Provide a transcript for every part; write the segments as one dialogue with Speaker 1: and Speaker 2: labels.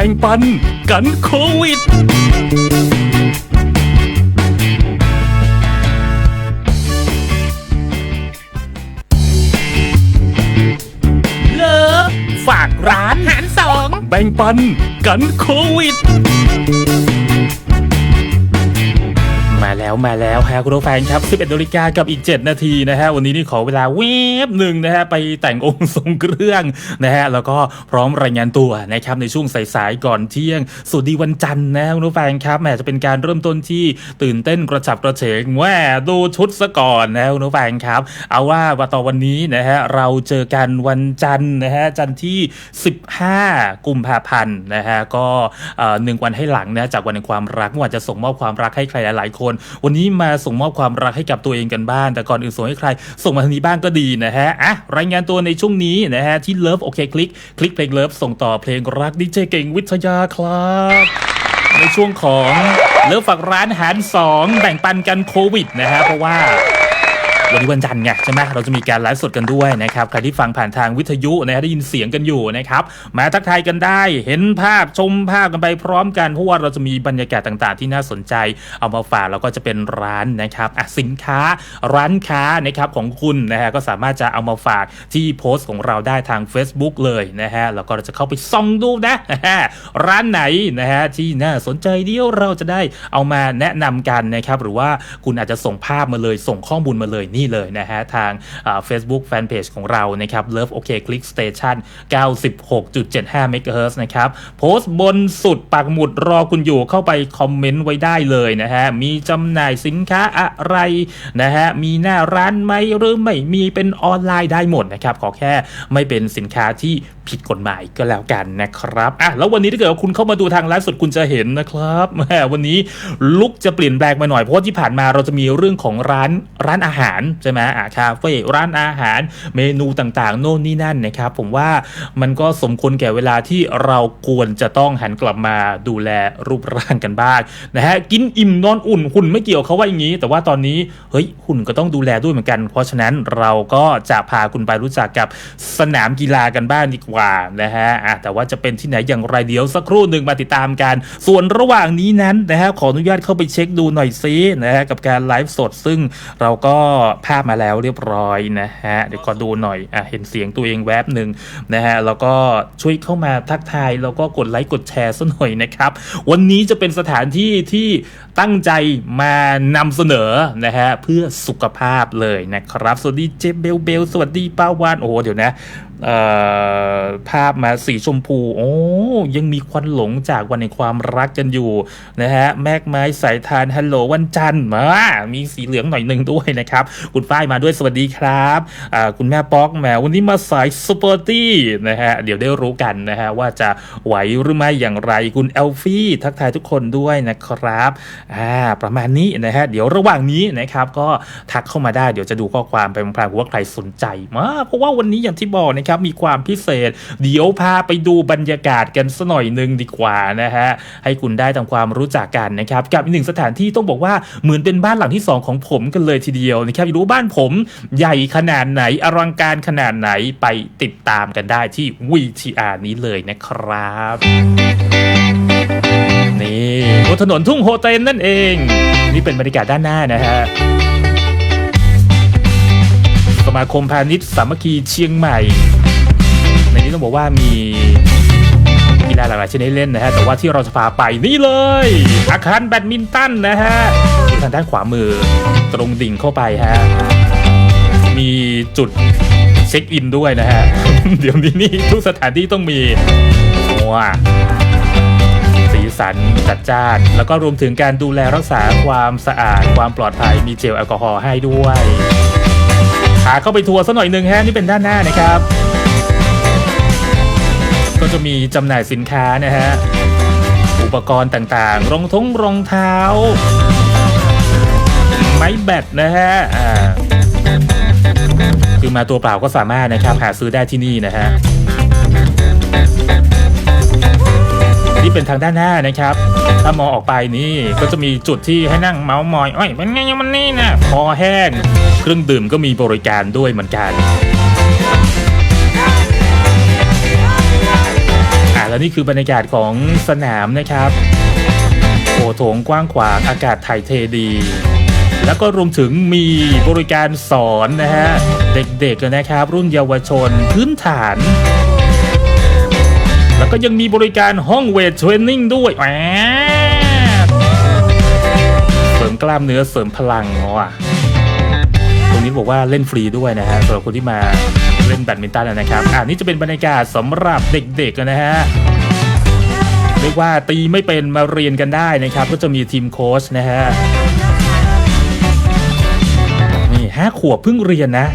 Speaker 1: บ่งปันกันโควิด
Speaker 2: เลิฟฝากร้านหารสอง
Speaker 1: แบ่งปันกันโควิดมา แล้วมาแล้วฮะคุณผู้ฟังครับ 11นาฬิกากับอีก 7 นาทีนะฮะวันนี้นี่ขอเวลาเวฟหนึ่งนะฮะไปแต่งองค์ทรงเครื่องนะฮะแล้วก็พร้อมรายงานตัวนะครับในช่วงสายๆก่อนเที่ยงสวัสดีวันจันทร์นะคุณผู้ฟังครับแหมจะเป็นการเริ่มต้นที่ตื่นเต้นกระฉับกระเฉงแหวดูชุดซะก่อนนะคุณผู้ฟังครับ เอาว่าว่าต่อวันนี้นะฮะเราเจอกันวันจันทร์นะฮะจันทร์ที่ 15 กุมภาพันธ์นะฮะก็เอ่อหนึ่งวันให้หลังนะจากวันแห่งความรักวานจะส่งมอบความรักให้ใครหลายๆคนวันนี้มาส่งมอบความรักให้กับตัวเองกันบ้างแต่ก่อนอื่นส่งให้ใคร ส่งมาทางนี้บ้างก็ดีนะฮะอะรายงานตัวในช่วงนี้นะฮะที่เลิฟโอเคคลิกคลิกเพลงเลิฟส่งต่อเพลงรักดิเจเก่งวิทยาครับในช่วงของเลิฟฝากร้านหารสองแบ่งปันกันโควิดนะฮะเพราะว่า วันนี้วันจันทร์ไงใช่ไหมเราจะมีการไลฟ์สดกันด้วยนะครับใครที่ฟังผ่านทางวิทยุนะฮะได้ยินเสียงกันอยู่นะครับมาทักทายกันได้เห็นภาพชมภาพกันไปพร้อมกันเพราะว่าเราจะมีบรรยากาศต่างๆ ที่น่าสนใจ เอามาฝากแล้วก็จะเป็นร้านนะครับอะสินค้าร้านค้านะครับของคุณนะฮะก็สามารถจะเอามาฝากที่โพสต์ของเราได้ทาง Facebook เลยนะฮะแล้วก็เราจะเข้าไปส่องดูนะร้านไหนนะฮะที่น่าสนใจเดียวเราจะได้เอามาแนะนำกันนะครับหรือว่าคุณอาจจะส่งภาพมาเลยส่งข้อมูลมาเลยนี่เลยนะฮะ ทางเฟซบุ๊กแฟนเพจของเรานะครับ Love OK Click Station 96.75 MHz นะครับ โพสต์บนสุดปักหมุดรอคุณอยู่เข้าไปคอมเมนต์ไว้ได้เลยนะฮะ มีจำหน่ายสินค้าอะไรนะฮะ มีหน้าร้านไหมหรือไม่มีเป็นออนไลน์ได้หมดนะครับ ขอแค่ไม่เป็นสินค้าที่ผิดกฎหมายก็แล้วกันนะครับอะแล้ววันนี้ถ้าเกิดว่าคุณเข้ามาดูทางไลฟ์สดคุณจะเห็นนะครับแหมวันนี้ลุกจะเปลี่ยนแปลงไปหน่อยเพราะที่ผ่านมาเราจะมีเรื่องของร้านร้านอาหารใช่ไหมอะคาเฟ่ร้านอาหาร เมนูต่างๆ โน่นนี่นั่นนะครับผมว่ามันก็สมควรแก่เวลาที่เราควรจะต้องหันกลับมาดูแลรูปร่างกันบ้างนะฮะกินอิ่มนอนอุ่นหุ่นไม่เกี่ยวเขาว่าอย่างนี้ แต่ว่าตอนนี้เฮ้ยหุ่นก็ต้องดูแลด้วยเหมือนกัน เพราะฉะนั้นเราก็จะพาคุณไปรู้จักกับสนามกีฬากันบ้างดีกว่านะฮะอะแต่ว่าจะเป็นที่ไหนอย่างไรเดี๋ยวสักครู่หนึ่งมาติดตามกัน ส่วนระหว่างนี้นั้นนะฮะขออนุญาตเข้าไปเช็คดูหน่อยซินะฮะกับการไลฟ์สดซึ่งเราก็ภาพมาแล้วเรียบร้อยนะฮะเดี๋ยวขอดูหน่อยอะเห็นเสียงตัวเองแวบหนึ่งนะฮะแล้วก็ช่วยเข้ามาทักทายแล้วก็กดไลค์กดแชร์ซะหน่อยนะครับ วันนี้จะเป็นสถานที่ที่ตั้งใจมานำเสนอนะฮะเพื่อสุขภาพเลยนะครับ สวัสดีเจเบลเบลสวัสดีป้าวานโอ้เดี๋ยวนะ ภาพมาสีชมพู โอ้ยังมีควันหลงจากวันในความรักกันอยู่นะฮะแมกไม้สายทานฮัลโหลวันจันทร์มามีสีเหลืองหน่อยหนึ่งด้วยนะครับ คุณฝ้ายมาด้วยสวัสดีครับคุณแม่ป๊อกแหมวันนี้มาสายสปอร์ตี้นะฮะเดี๋ยวได้รู้กันนะฮะว่าจะไหวหรือไม่อย่างไรคุณเอลฟี่ทักทายทุกคนด้วยนะครับอ่าประมาณนี้นะฮะเดี๋ยวระหว่างนี้นะครับก็ทักเข้ามาได้เดี๋ยวจะดูข้อความไปพลางๆว่าใครสนใจมาเพราะว่าวันนี้อย่างที่บอกนะครับครับมีความพิเศษ เดี๋ยวพาไปดูบรรยากาศกันสัหน่อยหนึ่งดีกว่านะฮะให้คุณได้ทำความรู้จักกันนะครับกับอีกหนึ่งสถานที่ต้องบอกว่าเหมือนเป็นบ้านหลังที่ 2 ของผมกันเลยทีเดียวนะครับอยากรู้บ้านผมใหญ่ขนาดไหนอลังการขนาดไหนไปติดตามกันได้ที่ VTR นี้เลยนะครับนี่บนถนนทุ่งโฮเทนนั่นเอง นี่เป็นบรรยากาศด้านหน้านะฮะสมาคมพาณิชย์สามัคคีเชียงใหม่ นี้ต้องบอกว่ามีกีฬาหลากหลายชนิดเล่นนะฮะ แต่ว่าที่เราจะพาไปนี่เลย อาคารแบดมินตันนะฮะทางด้านขวามือตรงดิ่งเข้าไปฮะ มีจุดเช็คอินด้วยนะฮะ เดี๋ยวนี้นี่ทุกสถานที่ต้องมีว้าสีสันจัดจ้าน แล้วก็รวมถึงการดูแลรักษาความสะอาด ความปลอดภัย มีเจลแอลกอฮอล์ให้ด้วยขาเข้าไปทัวร์สักหน่อยหนึ่งฮะ นี่เป็นด้านหน้านะครับ ก็จะมีจำหน่ายสินค้านะฮะ อุปกรณ์ต่างๆ รองทงรองเท้า ไม้แบตนะฮะอ่าคือมาตัวเปล่าก็สามารถนะครับหาซื้อได้ที่นี่นะฮะนี่เป็นทางด้านหน้านะครับ ถ้ามองออกไปนี่ก็จะมีจุดที่ให้นั่งเมาส์มอยอ้ยมันไงมันนี่นะคอแห้ง เครื่องดื่มก็มีบริการด้วยเหมือนกัน แล้วนี่คือบรรยากาศของสนามนะครับโอโถงกว้างขวางอากาศถ่ายเทดี แล้วก็รวมถึงมีบริการสอนนะฮะ เด็กๆนะครับ รุ่นเยาวชนพื้นฐาน แล้วก็ยังมีบริการห้องเวทเทรนนิ่งด้วยแหมเสริมกล้ามเนื้อเสริมพลังว่ะตรงนี้บอกว่าเล่นฟรีด้วยนะฮะสำหรับคนที่มาเล่นแบดมินตันนะครับ อ่านี่จะเป็นบรรยากาศสำหรับเด็กๆนะฮะ รียกว่าตีไม่เป็นมาเรียนกันได้นะครับ ก็จะมีทีมโค้ชนะฮะนี่ห้าขวบเพิ่งเรียนนะ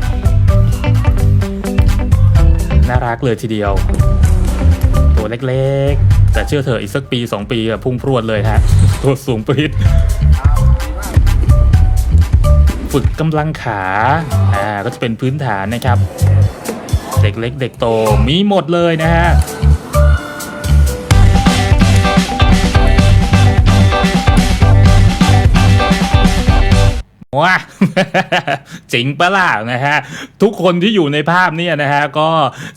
Speaker 1: น่ารักเลยทีเดียว ตัวเล็กๆ แต่เชื่อเถอะอีกสักปี 2 ปีอะพุ่งพรวดเลยฮะ ตัวสูงปริดฝึกกำลังขา อ่า ก็จะเป็นพื้นฐานนะครับ เด็กเล็กเด็กโตมีหมดเลยนะฮะ ว้าจริงปะล่ะนะฮะทุกคนที่อยู่ในภาพเนี่ยนะฮะก็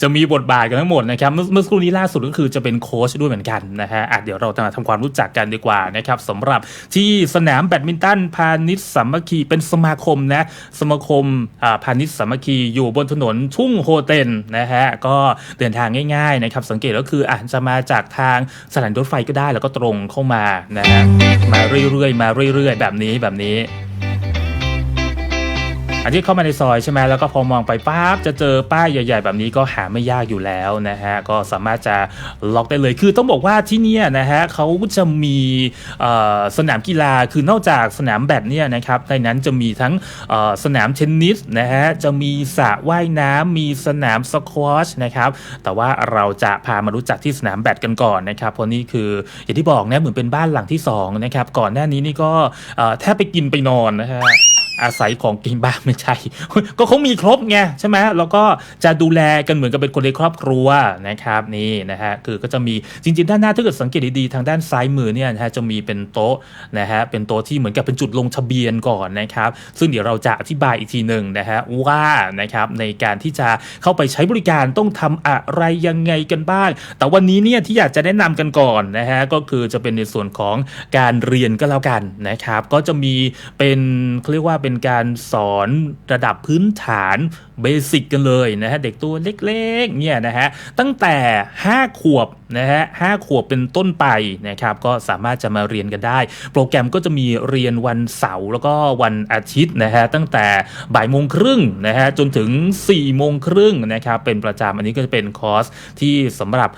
Speaker 1: จะมีบทบาทกันทั้งหมดนะครับเมื่อสักครู่นี้ล่าสุดก็คือจะเป็นโค้ชด้วยเหมือนกันนะฮะอะเดี๋ยวเราจะมาทำความรู้จักกันดีกว่านะครับสำหรับที่สนามแบดมินตันพาณิชย์สามัคคีเป็นสมาคมนะสมาคมอ่าพาณิชย์สามัคคีอยู่บนถนนทุ่งโฮเทนนะฮะก็เดินทางง่ายๆนะครับสังเกตก็คืออาจจะมาจากทางสถานรถไฟก็ได้แล้วก็ตรงเข้ามานะฮะมาเรื่อยๆ มาเรื่อยๆ แบบนี้แบบนี้ อันที่เข้ามาในซอยใช่ไหมแล้วก็พอมองไปปั๊บจะเจอป้ายใหญ่ ๆ แบบนี้ก็หาไม่ยากอยู่แล้วนะฮะก็สามารถจะล็อกได้เลยคือต้องบอกว่าที่นี่นะฮะเขาจะมีสนามกีฬาคือนอกจากสนามแบดเนี่ยนะครับในนั้นจะมีทั้งสนามเทนนิสนะฮะจะมีสระว่ายน้ำมีสนามสควอชนะครับแต่ว่าเราจะพามารู้จักที่สนามแบดกันก่อนนะครับเพราะนี่คืออย่างที่บอกนะเหมือนเป็นบ้านหลังที่สองนะครับก่อนหน้านี้นี่ก็แทบไปกินไปนอนนะฮะ อาศัยของกินบ้างไม่ใช่ ก็เขามีครบไงใช่ไหมแล้วก็จะดูแลกันเหมือนกับเป็นคนในครอบครัวนะครับนี่นะฮะคือก็จะมีจริงๆด้านหน้าถ้าเกิดสังเกตดีๆทางด้านซ้ายมือเนี่ยนะฮะจะมีเป็นโต๊ะนะฮะเป็นโต๊ะที่เหมือนกับเป็นจุดลงทะเบียนก่อนนะครับ ซึ่งเดี๋ยวเราจะอธิบายอีกทีหนึ่งนะฮะว่านะครับในการที่จะเข้าไปใช้บริการต้องทำอะไรยังไงกันบ้าง แต่วันนี้เนี่ยที่อยากจะแนะนำกันก่อนนะฮะก็คือจะเป็นในส่วนของการเรียนก็แล้วกันนะครับ ก็จะมีเป็นเขาเรียกว่าเป็นการสอนระดับพื้นฐานเบสิกกันเลยนะฮะเด็กตัวเล็กๆเนี่ยนะฮะตั้งแต่ 5 ขวบนะฮะห้าขวบเป็นต้นไปนะครับก็สามารถจะมาเรียนกันได้ โปรแกรมก็จะมีเรียนวันเสาร์แล้วก็วันอาทิตย์นะฮะตั้งแต่บ่ายโมงครึ่งนะฮะจนถึง4ี่โมงครึ่งนะครับเป็นประจำอันนี้ก็จะเป็นคอร์สที่สำหรับ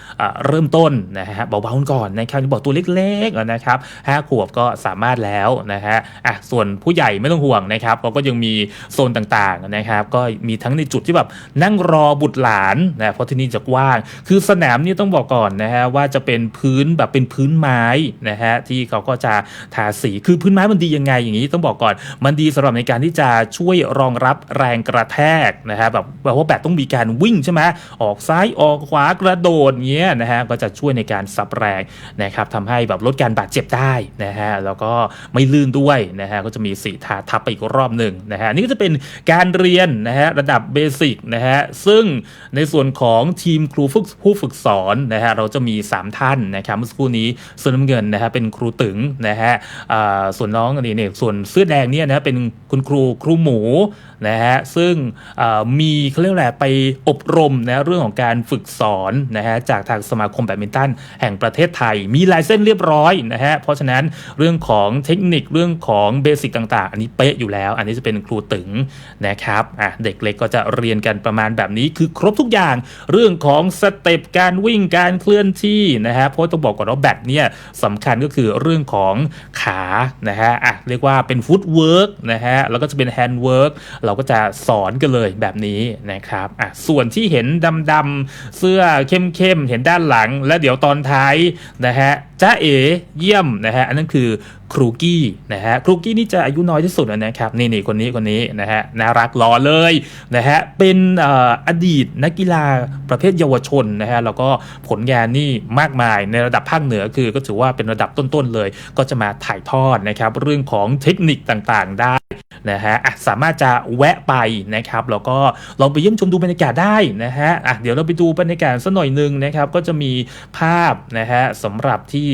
Speaker 1: เริ่มต้นนะฮะเบาๆก่อนนะครับบอกตัวเล็กๆนะครับห้าขวบก็สามารถแล้วนะฮะอะส่วนผู้ใหญ่ไม่ต้องห่วงนะครับเราก็ยังมีโซนต่างๆนะครับก็มีทั้งในจุดที่แบบนั่งรอบุตรหลานนะเพราะที่นี่จะกว้าง คือสนามนี่ต้องบอกก่อนนะฮะว่าจะเป็นพื้นแบบเป็นพื้นไม้นะฮะที่เขาก็จะทาสีคือพื้นไม้มันดียังไงอย่างนี้ต้องบอกก่อน มันดีสำหรับในการที่จะช่วยรองรับแรงกระแทกนะฮะแบบแบบว่าแบตต้องมีการวิ่งใช่ไหมออกซ้ายออกขวากระโดดเงี้ยนะฮะก็จะช่วยในการซับแรงนะครับทำให้แบบลดการบาดเจ็บได้นะฮะแล้วก็ไม่ลื่นด้วยนะฮะก็จะมีสีทาทับไปอีกรอบหนึ่งนะฮะนี่ก็จะเป็นการเรียนนะฮะระดับเบสิกนะฮะซึ่งในส่วนของทีมครูฝึกผู้ฝึกสอนนะฮะเราจะมี 3 ท่านนะครับเมื่อสักครู่นี้สื้อน้ำเงินนะฮะเป็นครูตึงนะฮะส่วนน้องนี่เนี่ยส่วนเสื้อแดงเนี่ยนะเป็นคุณครูครูหมูนะฮะซึ่งมีเขาเรียกว่าอะไรไปอบรมนะเรื่องของการฝึกสอนนะฮะจากทางสมาคมแบดมินตันแห่งประเทศไทย มีลายเส้นเรียบร้อยนะฮะเพราะฉะนั้นเรื่องของเทคนิคเรื่องของเบสิกต่างๆ อันนี้เป๊ะอยู่แล้ว อันนี้จะเป็นครูตึงนะครับอะเด็กเล็กก็จะเรียนกันประมาณแบบนี้คือครบทุกอย่างเรื่องของสเต็ปการวิ่งการเคลื่อนที่นะฮะเพราะต้องบอกก่อนว่าแบดเนี่ยสำคัญก็คือเรื่องของขานะฮะอะเรียกว่าเป็นฟุตเวิร์กนะฮะแล้วก็จะเป็นแฮนด์เวิร์กเราก็จะสอนกันเลยแบบนี้นะครับอะส่วนที่เห็นดำๆเสื้อเข้มๆเห็นด้านหลัง แล้วเดี๋ยวตอนท้ายนะฮะจ้าเอเยี่ยมนะฮะอันนั้นคือครูกี้นะฮะครูกี้นี่จะอายุน้อยที่สุดนะครับนี่นี่คนนี้คนนี้นะฮะน่ารักหล่อเลยนะฮะเป็นออดีตนักกีฬาประเภทเยาวชนนะฮะแล้วก็ผลงานนี่มากมายในระดับภาคเหนือคือก็ถือว่าเป็นระดับต้นๆเลย ก็จะมาถ่ายทอดนะครับเรื่องของเทคนิคต่างๆได้นะฮะะสามารถจะแวะไปนะครับแล้วก็ลองไปเยี่ยมชมดูบรรยากาศได้นะฮะะเดี๋ยวเราไปดูบรรยากาศสักหน่อยหนึ่งนะครับก็จะมีภาพนะฮะสำหรับที่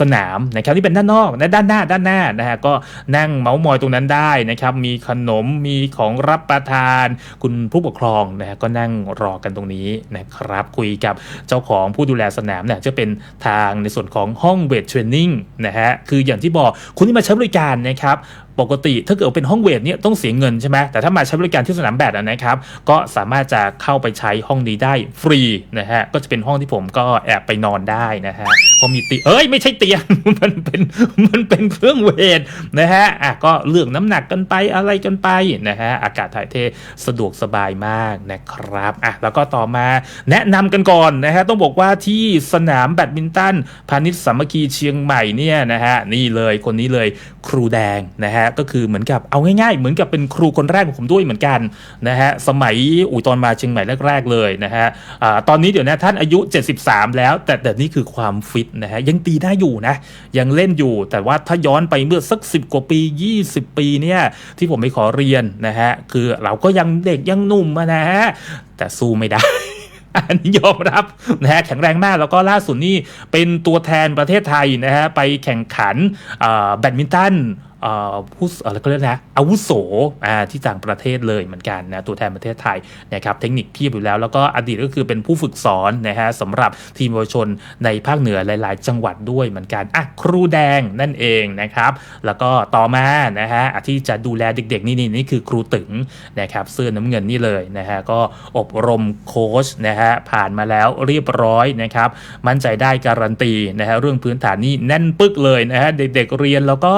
Speaker 1: สนามนะครับที่เป็นด้านนอกนะด้านหน้าด้านหน้านะฮะก็นั่งเมาส์มอยตรงนั้นได้นะครับมีขนมมีของรับประทาน คุณผู้ปกครองนะฮะก็นั่งรอกันตรงนี้นะครับคุยกับเจ้าของผู้ดูแลสนามเนี่ยจะเป็นทางในส่วนของห้องเวทเทรนนิ่งนะฮะคืออย่างที่บอกคุณที่มาใช้บริการนะครับปกติถ้าเกิดเป็นห้องเวทเนี่ยต้องเสียเงินใช่ไหมแต่ถ้ามาใช้บริการที่สนามแบดนะครับ ก็สามารถจะเข้าไปใช้ห้องนี้ได้ฟรีนะฮะก็จะเป็นห้องที่ผมก็แอบไปนอนได้นะฮะ เพราะมีเตียงเอ้ยไม่ใช่เตียง มันเป็นมันเป็นเครื่องเวทนะฮะอะก็เลือกน้ำหนักกันไปอะไรกันไปนะฮะอากาศถ่ายเทสะดวกสบายมากนะครับอะแล้วก็ต่อมาแนะนำกันก่อนนะฮะต้องบอกว่าที่สนามแบดมินตันพาณิชย์สามัคคีเชียงใหม่เนี่ยนะฮะนี่เลยคนนี้เลยครูแดงนะฮะก็คือเหมือนกับเอาง่ายๆ เหมือนกับเป็นครูคนแรกของผมด้วยเหมือนกันนะฮะสมัยอุยตอนมาเชียงใหม่แรกๆเลยนะฮะอ่าตอนนี้เดี๋ยวนะท่านอายุ 73 แล้ว แต่แต่นี่คือความฟิตนะฮะยังตีได้อยู่นะ ยังเล่นอยู่ แต่ว่าถ้าย้อนไปเมื่อสัก 10 กว่าปี 20 ปีเนี่ยที่ผมไปขอเรียนนะฮะคือเราก็ยังเด็กยังหนุ่มนะฮะแต่สู้ไม่ได้อันนี้ยอมรับนะฮะแข็งแรงมากแล้วก็ล่าสุดนี่เป็นตัวแทนประเทศไทยนะฮะไปแข่งขันแบดมินตัน ผู้อะไรก็เรียกนะอาวุโสที่ต่างประเทศเลยเหมือนกันนะตัวแทนประเทศไทยนะครับเทคนิคเพียบอยู่แล้ว แล้วก็อดีตก็คือเป็นผู้ฝึกสอนนะฮะสำหรับทีมเยาวชนในภาคเหนือหลาย ๆ จังหวัดด้วยเหมือนกันอะครูแดงนั่นเองนะครับแล้วก็ต่อมานะฮะที่จะดูแลเด็ก ๆ นี่นี่นี่คือครูตึงนะครับเสื้อน้ำเงินนี่เลยนะฮะก็อบรมโค้ชนะฮะผ่านมาแล้วเรียบร้อยนะครับมั่นใจได้การันตีนะฮะเรื่องพื้นฐานนี่แน่นปึกเลยนะฮะเด็ก ๆ เรียนแล้วก็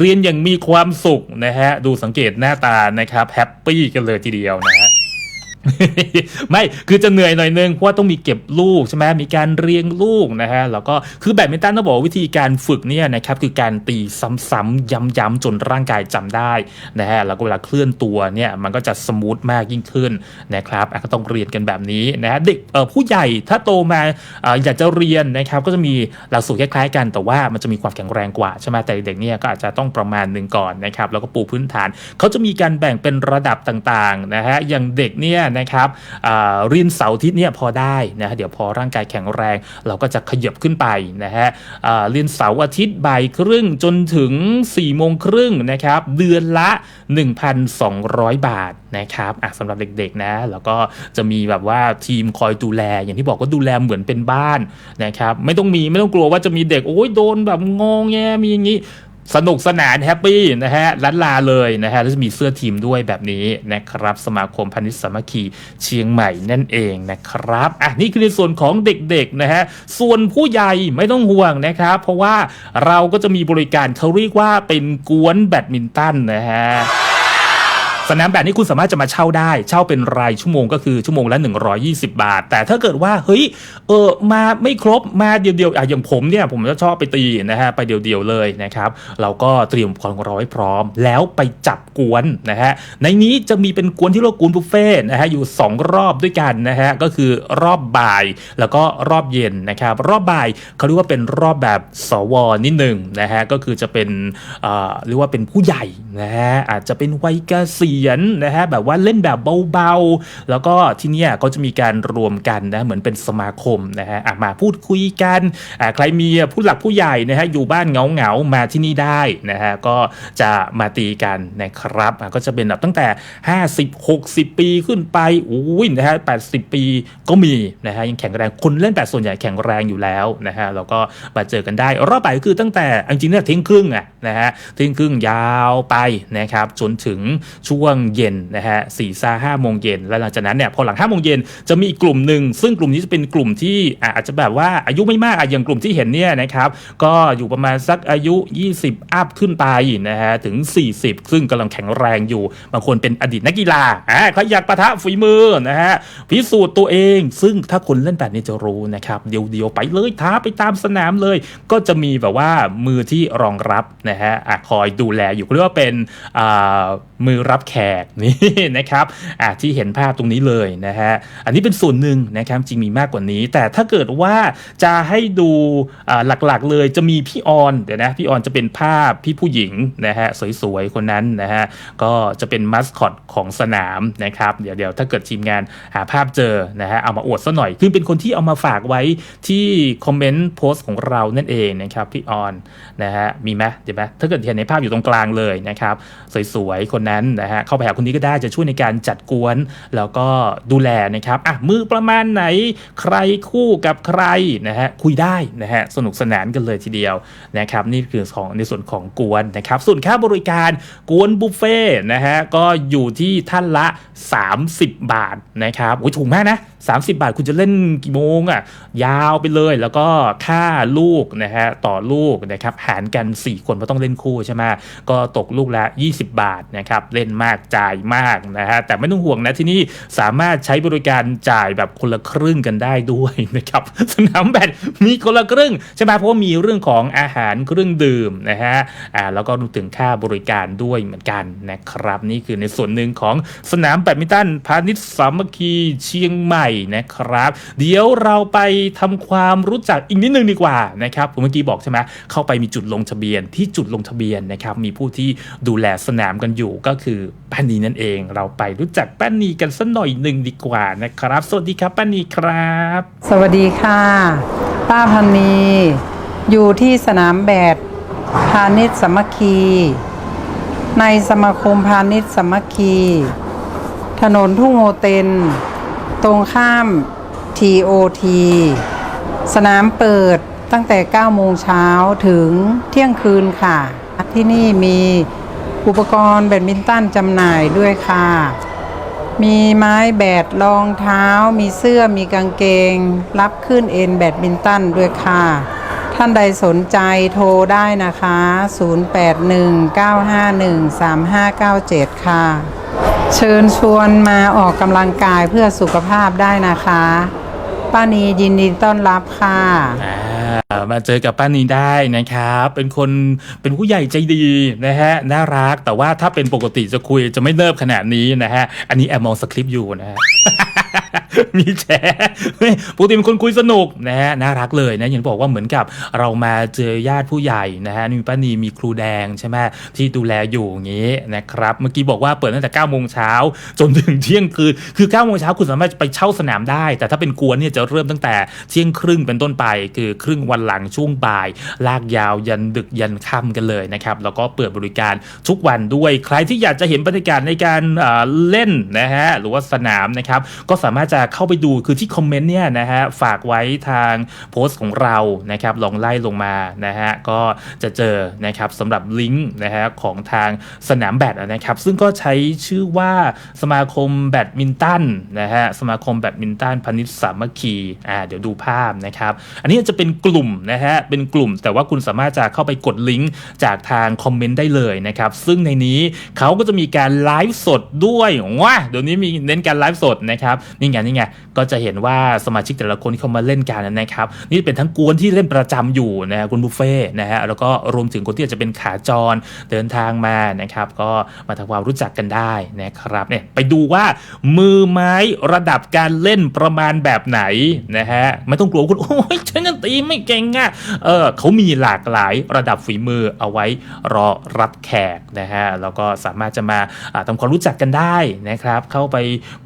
Speaker 1: เรียนอย่างมีความสุขนะฮะดูสังเกตหน้าตานะครับแฮปปี้กันเลยทีเดียวนะฮะ ไม่คือจะเหนื่อยหน่อยนึงเพราะว่าต้องมีเก็บลูกใช่ไหมมีการเรียงลูกนะฮะแล้วก็คือแบดมินตันต้องบอกวิธีการฝึกเนี่ยนะครับคือการตีซ้ำๆย้ำๆจนร่างกายจำได้นะฮะแล้วก็เวลาเคลื่อนตัวเนี่ยมันก็จะสมูทมากยิ่งขึ้นนะครับก็ต้องเรียนกันแบบนี้นะฮะเด็กผู้ใหญ่ถ้าโตมาเอ่ออยากจะเรียนนะครับก็จะมีหลักสูตรคล้ายๆกันแต่ว่ามันจะมีความแข็งแรงกว่าใช่ไหมแต่เด็กเนี่ยก็อาจจะต้องประมาณหนึ่งก่อนนะครับแล้วก็ปูพื้นฐานเขาจะมีการแบ่งเป็นระดับต่างๆนะฮะอย่างเด็กเนี่ยนะครับเรียนเสาร์อาทิตย์เนี่ยพอได้นะฮะเดี๋ยวพอร่างกายแข็งแรง เราก็จะขยับขึ้นไปนะฮะเรียนเสาร์อาทิตย์บ่ายครึ่งจนถึง4ี่โมงครึ่งนะครับเดือนละ 1,200 บาทนะครับสำหรับเด็กๆนะแล้วก็จะมีแบบว่าทีมคอยดูแล อย่างที่บอกก็ดูแลเหมือนเป็นบ้านนะครับไม่ต้องมีไม่ต้องกลัวว่าจะมีเด็กโอ้ยโดนแบบงองแงมีอย่างนี้ สนุกสนานแฮปปี้นะฮะลันลาเลยนะฮะแล้วจะมีเสื้อทีมด้วยแบบนี้นะครับ สมาคมพันธิตสามัคคีเชียงใหม่นั่นเองนะครับอะนี่คือในส่วนของเด็กๆนะฮะส่วนผู้ใหญ่ไม่ต้องห่วงนะครับเพราะว่าเราก็จะมีบริการเขาเรียกว่าเป็นกวนแบดมินตันนะฮะ สนามแบดนี่คุณสามารถจะมาเช่าได้ เช่าเป็นรายชั่วโมงก็คือชั่วโมงละ 120 บาท แต่ถ้าเกิดว่าเฮ้ยเออมาไม่ครบมาเดียวๆอะอย่างผมเนี่ยผมจะชอบไปตีนะฮะไปเดียวๆเลยนะครับเราก็เตรียมของเราไว้พร้อม แล้วไปจับกวนนะฮะในนี้จะมีเป็นกวนที่เรียกกวนบุฟเฟ่ต์นะฮะอยู่ 2 รอบด้วยกันนะฮะก็คือรอบบ่ายแล้วก็รอบเย็นนะครับรอบบ่ายเขาเรียกว่าเป็นรอบแบบสวนิดหนึ่งนะฮะก็คือจะเป็นเอ่อเรียกว่าเป็นผู้ใหญ่นะฮะอาจจะเป็นวัยเกษียณนะฮะแบบว่าเล่นแบบเบาๆ แล้วก็ที่นี่ก็จะมีการรวมกันนะเหมือนเป็นสมาคมนะฮะมาพูดคุยกันใครมีผู้หลักผู้ใหญ่นะฮะอยู่บ้านเงาๆมาที่นี่ได้นะฮะก็จะมาตีกันนะครับก็จะเป็นแบบตั้งแต่ 50 60 ปีขึ้นไปอุ้ยนะฮะ80 ปีก็มีนะฮะยังแข็งแรงคนเล่นแบดส่วนใหญ่แข็งแรงอยู่แล้วนะฮะแล้วก็มาเจอกันได้ รอบบ่ายก็คือตั้งแต่จริงๆเนี่ยที่ยงครึ่งอะนะฮะที่ยงครึ่งยาวไปนะครับจนถึงช่วงงเย็นนะฮะสี่ซาห้าโมงเย็นแล้วหลังจากนั้นเนี่ยพอหลังห้าโมงเย็นจะมีอีกกลุ่มหนึ่งซึ่งกลุ่มนี้จะเป็นกลุ่มที่อาจจะแบบว่าอายุไม่มากอะอย่างกลุ่มที่เห็นเนี่ยนะครับก็อยู่ประมาณสักอายุ 20 อัพขึ้นไปนะฮะถึง 40 ซึ่งกำลังแข็งแรงอยู่บางคนเป็นอดีตนักกีฬาอะใครอยากปะทะฝีมือนะฮะพิสูจน์ตัวเอง ซึ่งถ้าคนเล่นแบบนี้จะรู้นะครับเดียวๆไปเลยท้าไปตามสนามเลย ก็จะมีแบบว่ามือที่รองรับนะฮะอะคอยดูแลอยู่เรียกว่าเป็นมือรับแขขกนี่นะครับอะที่เห็นภาพตรงนี้เลยนะฮะอันนี้เป็นส่วนหนึ่งนะครับจริงมีมากกว่านี้ แต่ถ้าเกิดว่าจะให้ดูหลักๆเลยจะมีพี่ออนเดี๋ยวนะพี่ออนจะเป็นภาพพี่ผู้หญิงนะฮะสวยๆ คนนั้นนะฮะก็จะเป็นมัสคอตของสนามนะครับเดี๋ยวเดี๋ยวถ้าเกิดทีมงานหาภาพเจอนะฮะเอามาอวดซะหน่อยคือเป็นคนที่เอามาฝากไว้ที่คอมเมนต์โพสต์ของเรานั่นเองนะครับพี่ออนนะฮะมีไหมเดี๋ยวไหมถ้าเกิดเห็นในภาพอยู่ตรงกลางเลยนะครับสวยๆ คนนั้นนะฮะเข้าไปหาคนนี้ก็ได้จะช่วยในการจัดกวน แล้วก็ดูแลนะครับอะมือประมาณไหนใครคู่กับใครนะฮะคุยได้นะฮะสนุกสนานกันเลยทีเดียวนะครับนี่คือของในส่วนของกวนนะครับส่วนค่าบริการกวนบุฟเฟ่นะฮะก็อยู่ที่ท่านละ 30 บาทนะครับโอ้ยถูกมากนะ 30 บาทคุณจะเล่นกี่โมงอะยาวไปเลยแล้วก็ค่าลูกนะฮะต่อลูกนะครับหารกัน 4 คนเพราะต้องเล่นคู่ใช่ไหมก็ตกลูกละ 20 บาทนะครับเล่นมากจ่ายมากนะฮะแต่ไม่ต้องห่วงนะที่นี่สามารถใช้บริการจ่ายแบบคนละครึ่งกันได้ด้วยนะครับสนามแบดมีคนละครึ่งใช่ไหมเพราะว่ามีเรื่องของอาหารเครื่องดื่มนะฮะอ่าแล้วก็รวมถึงค่าบริการด้วยเหมือนกันนะครับ นี่คือในส่วนหนึ่งของสนามแบดมินตันพาณิชย์สามัคคีเชียงใหม่นะครับ เดี๋ยวเราไปทำความรู้จักอีกนิดนึงดีกว่านะครับผมเมื่อกี้บอกใช่ไหมเข้าไปมีจุดลงทะเบียนที่จุดลงทะเบียนนะครับมีผู้ที่ดูแลสนามกันอยู่ก็คือ ป้านีนั่นเอง เราไปรู้จักป้านีกันสักหน่อยหนึ่งดีกว่านะครับ สวัสดีครับป้านีครับ
Speaker 3: สวัสดีค่ะ ป้าพันนีอยู่ที่สนามแบดพาณิชย์สมัคคี ในสมาคมพาณิชย์สมัคคี ถนนทุ่งโอเตน ตรงข้าม TOT สนามเปิดตั้งแต่ 9 โมงเช้าถึงเที่ยงคืนค่ะ ที่นี่มี อุปกรณ์แบดมินตันจำหน่ายด้วยค่ะ มีไม้แบดรองเท้า มีเสื้อมีกางเกง รับขึ้นเอ็นแบดมินตันด้วยค่ะ ท่านใดสนใจโทรได้นะคะ 0819513597 ค่ะ เชิญชวนมาออกกำลังกายเพื่อสุขภาพได้นะคะ ป้านียินดีต้อนรับค่ะ
Speaker 1: มาเจอกับป้านีได้นะครับ เป็นคนเป็นผู้ใหญ่ใจดีนะฮะน่ารักแต่ว่าถ้าเป็นปกติจะคุยจะไม่เนิบขนาดนี้นะฮะอันนี้แอบมองสคริปต์อยู่นะฮะ มีแชร์ปกติเป็นคนคุยสนุกนะฮะน่ารักเลยนะอย่างบอกว่าเหมือนกับเรามาเจอญาติผู้ใหญ่นะฮะมีป้านีมีครูแดงใช่ไหมที่ดูแลอยู่อย่างนี้นะครับเมื่อกี้บอกว่าเปิดตั้งแต่9โมงเช้าจนถึงเที่ยงคืนคือ9โมงเช้าคุณสามารถไปเช่าสนามได้ แต่ถ้าเป็นกวนเนี่ยจะเริ่มตั้งแต่เที่ยงครึ่งเป็นต้นไป คือครึ่งวันหลังช่วงบ่าย ลากยาวยันดึกยันค่ำกันเลยนะครับแล้วก็เปิดบริการทุกวันด้วย ใครที่อยากจะเห็นบรรยากาศในการเล่นนะฮะหรือว่าสนามนะครับก็สามารถถ้าจะเข้าไปดูคือที่คอมเมนต์เนี่ยนะฮะฝากไว้ทางโพสต์ของเรานะครับลองไล่ลงมานะฮะก็จะเจอนะครับสำหรับลิงก์นะฮะของทางสนามแบดนะครับซึ่งก็ใช้ชื่อว่าสมาคมแบดมินตันนะฮะสมาคมแบดมินตันพาณิชย์สามัคคีอ่าเดี๋ยวดูภาพนะครับ อันนี้จะเป็นกลุ่มนะฮะเป็นกลุ่ม แต่ว่าคุณสามารถจะเข้าไปกดลิงก์จากทางคอมเมนต์ได้เลยนะครับซึ่งในนี้เขาก็จะมีการไลฟ์สดด้วยว้าเดี๋ยวนี้มีเน้นการไลฟ์สดนะครับนี่ไงนี่ไงก็จะเห็นว่าสมาชิกแต่ละคนที่เขามาเล่นกันนะครับนี่เป็นทั้งกวนที่เล่นประจำอยู่นะฮะคุณบุฟเฟ่ต์นะฮะแล้วก็รวมถึงคนที่อาจจะเป็นขาจรเดินทางมานะครับ ก็มาทำความรู้จักกันได้นะครับเนี่ยไปดูว่ามือไม้ระดับการเล่นประมาณแบบไหนนะฮะไม่ต้องกลัวคุณโอ้ยฉันยังตีไม่เก่งอะเออเขามีหลากหลายระดับฝีมือเอาไว้รอรับแขกนะฮะแล้วก็สามารถจะมาอ่าทำความรู้จักกันได้นะครับ เข้าไป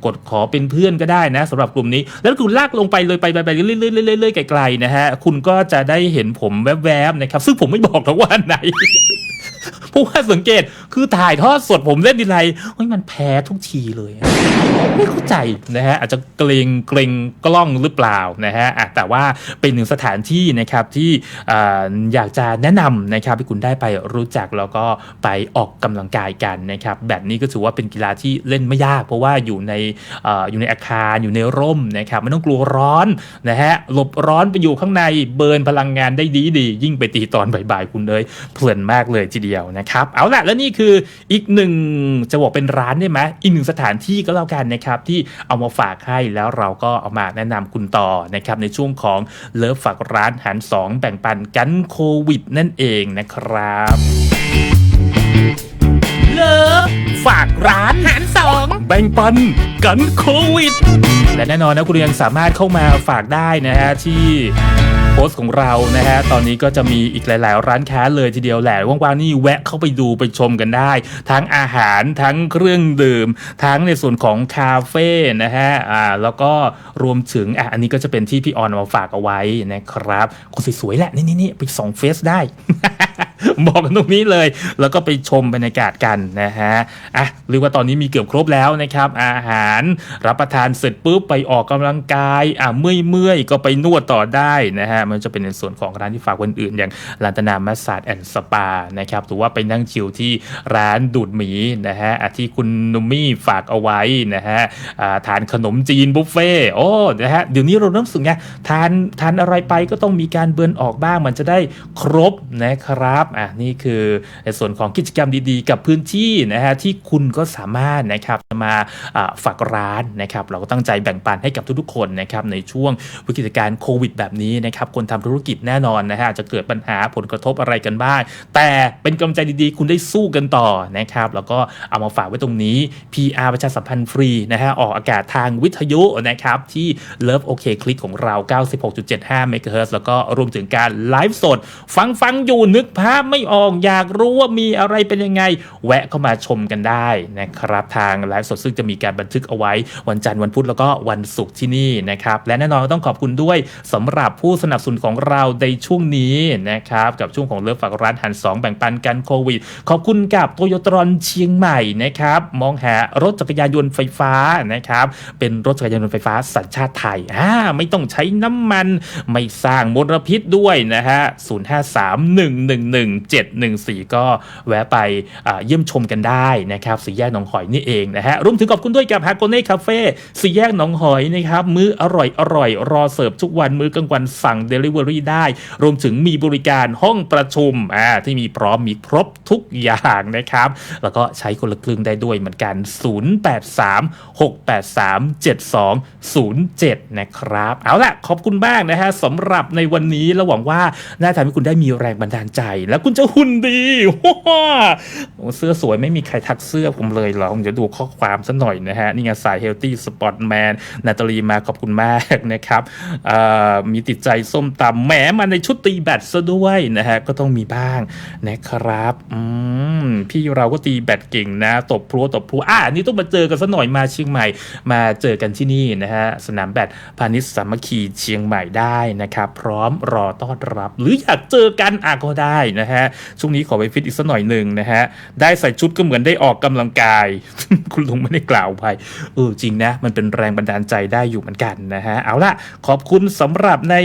Speaker 1: กดขอเป็นเพื่อนก็ได้นะสำหรับกลุ่มนี้ แล้วคุณลากลงไปเลยไปไปไปเรื่อยๆเรื่อยๆเรื่อยๆไกลๆนะฮะคุณก็จะได้เห็นผมแวบๆนะครับซึ่งผมไม่บอกทั้งว่าอันไหน เพราะว่าสังเกตคือถ่ายทอดสดผมเล่นทีไรเฮ้ยมันแพ้ทุกทีเลย ไม่เข้าใจนะฮะอาจจะเกรงเกรงกล้องหรือเปล่านะฮะแต่ว่าเป็นหนึ่งสถานที่นะครับที่ออยากจะแนะนำนะครับให้คุณได้ไปรู้จักแล้วก็ไปออกกำลังกายกันนะครับแบบนี้ก็ถือว่าเป็นกีฬาที่เล่นไม่ยาก เพราะว่าอยู่ในอออยู่ในอาคารอยู่ในร่มนะครับไม่ต้องกลัวร้อนนะฮะหลบร้อนไปอยู่ข้างในเบิร์นพลังงานได้ดีดียิ่งไปตีตอนบ่ายๆคุณเลยเพลินมากเลยทีเดียวนะครับ เอาละแล้วนี่คืออีกหนึ่งจะบอกเป็นร้านได้ไหมอีกหนึ่งสถานที่ก็แล้วกันนะครับที่เอามาฝากให้แล้วเราก็เอามาแนะนำคุณต่อนะครับในช่วงของเลิฟฝากร้านหันสองแบ่งปันกันโควิด นั่นเองนะครับ
Speaker 2: เเลิฟฝากร้านหารสอง
Speaker 1: แบ่งปันกันโควิด และแน่นอนนะคุณยังสามารถเข้ามาฝากได้นะฮะที่โพสต์ของเรานะฮะตอนนี้ก็จะมีอีกหลาย ๆ ร้านค้าเลยทีเดียวแหละว่างๆนี่แวะเข้าไปดูไปชมกันได้ ทั้งอาหารทั้งเครื่องดื่ม ทั้งในส่วนของคาเฟ่นะฮะอ่าแล้วก็รวมถึงอะอันนี้ก็จะเป็นที่พี่ออนมาฝากเอาไว้นะครับคนสวยๆแหละนี่นี่นี่ไปส่องเฟซได้ บอกกันตรงนี้เลย แล้วก็ไปชมบรรยากาศกันนะฮะอะเรียกว่าตอนนี้มีเกือบครบแล้วนะครับ อาหารรับประทานเสร็จปุ๊บไปออกกำลังกายอะเมื่อยเมื่อยๆก็ไปนวดต่อได้นะฮะมันจะเป็นในส่วนของร้านที่ฝากคนอื่น อย่างลานตนามาสซาดแอนด์สปานะครับหรือว่าไปนั่งชิลที่ร้านดูดหมีนะฮะที่คุณนุมมี่ฝากเอาไว้นะฮะทานขนมจีนบุฟเฟ่โอ้นะฮะเดี๋ยวนี้เราเริ่มสึกไงทานทานอะไรไปก็ต้องมีการเบิร์นออกบ้างมันจะได้ครบนะครับอะนี่คือในส่วนของกิจกรรมดีๆ กับพื้นที่นะฮะที่คุณก็สามารถนะครับจะมาอ่าฝากร้านนะครับเราก็ตั้งใจแบ่งปันให้กับทุกๆคนนะครับในช่วงวิกฤตการณ์โควิดแบบนี้นะครับคนทำธุรกิจแน่นอนนะฮะจจะเกิดปัญหาผลกระทบอะไรกันบ้าง แต่เป็นกำลังใจดีๆ คุณได้สู้กันต่อนะครับแล้วก็เอามาฝากไว้ตรงนี้ PR ประชาสัมพันธ์ฟรีนะฮะออกอากาศทางวิทยุนะครับที่ Love OK Click ของเรา 96.75 MHz แล้วก็รวมถึงการไลฟ์สด ฟังฟังอยู่นึกภาพไม่ออกอยากรู้ว่ามีอะไรเป็นยังไง แวะเข้ามาชมกันได้นะครับทางไลฟ์สดซึ่งจะมีการบันทึกเอาไว้วันจันทร์วันพุธแล้วก็วันศุกร์ที่นี่นะครับและแน่นอนต้องขอบคุณด้วยสำหรับผู้สนับสนุนของเราในช่วงนี้นะครับ กับช่วงของเลิฟฝากร้านหัน 2 แบ่งปันกันโควิด ขอบคุณกับโตโยตรอนเชียงใหม่นะครับ มองหารถจักรยานยนต์ไฟฟ้านะครับ เป็นรถจักรยานยนต์ไฟฟ้าสัญชาติไทยอ่าไม่ต้องใช้น้ำมันไม่สร้างมลพิษด้วยนะฮะ 0531111714 ก็แวะไปเยี่ยมชมกันได้นะครับสี่แยกหนองหอยนี่เองนะฮะรวมถึงขอบคุณด้วยกับฮาโกเน่คาเฟ่สี่แยกหนองหอยนะครับมื้ออร่อยอร่อยรอเสิร์ฟทุกวันมื้อกลางวันสั่ง Delivery ได้ รวมถึงมีบริการห้องประชุมอ่าที่มีพร้อมมีครบทุกอย่างนะครับ แล้วก็ใช้คนละครึ่งได้ด้วยเหมือนกัน 0836837207 นะครับ เอาล่ะ ขอบคุณมากนะฮะสำหรับในวันนี้แล้วหวังว่าน่าทำให้คุณได้มีแรงบันดาลใจ แล้วคุณจะหุ่นดีว้าเสื้อสวยไม่มีใครทักเสื้อผมเลยเหรอผมจะดูข้อความสักหน่อยนะฮะ นี่ไงสายเฮลตี้สปอร์ตแมนนาตาลีมาขอบคุณมากนะครับมีติดใจส้มตำแหมมาในชุดตีแบตซะด้วยนะฮะก็ต้องมีบ้างนะครับอืมพี่เราก็ตีแบตเก่งนะตบพลัวตบพลัวอะนนี้ต้องมาเจอกันสักหน่อยมาเชียงใหม่ มาเจอกันที่นี่นะฮะสนามแบดพาณิชย์สามัคคีเชียงใหม่ได้นะครับพร้อมรอต้อนรับ หรืออยากเจอกันอะก็ได้นะฮะช่วงนี้ขอไปฟิตอีกสักหน่อยหนึ่งนะฮะได้ใส่ชุดก็เหมือนได้ออกกำลังกาย คุณลุงไม่ได้กล่าวไปเออจริงนะ มันเป็นแรงบันดาลใจได้อยู่เหมือนกันนะฮะเอาล่ะขอบคุณสำหรับใน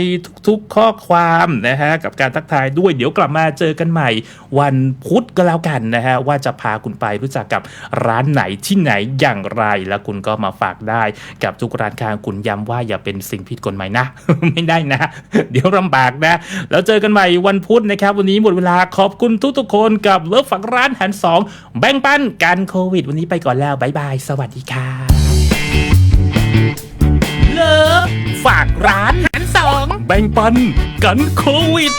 Speaker 1: ทุกๆข้อความนะฮะกับการทักทายด้วยเดี๋ยวกลับมาเจอกันใหม่ วันพุธก็แล้วกันนะฮะว่าจะพาคุณไปรู้จักกับร้านไหนที่ไหนอย่างไรแล้วคุณก็มาฝากได้กับทุกร้านค้าคุณย้ำว่าอย่าเป็นสิ่งผิดกฎหมายนะ ไม่ได้นะ เดี๋ยวลำบากนะ แล้วเจอกันใหม่วันพุธนะครับ วันนี้หมดเวลาขอบคุณทุกๆคนกับเลิฟฝักร้านหันสองแบ่งปันการโควิด วันนี้ไปก่อนแล้วบายบาย สวัสดีค่ะ
Speaker 2: เลิฟ ฝากร้านหารสอง
Speaker 1: แบ่งปันกันโควิด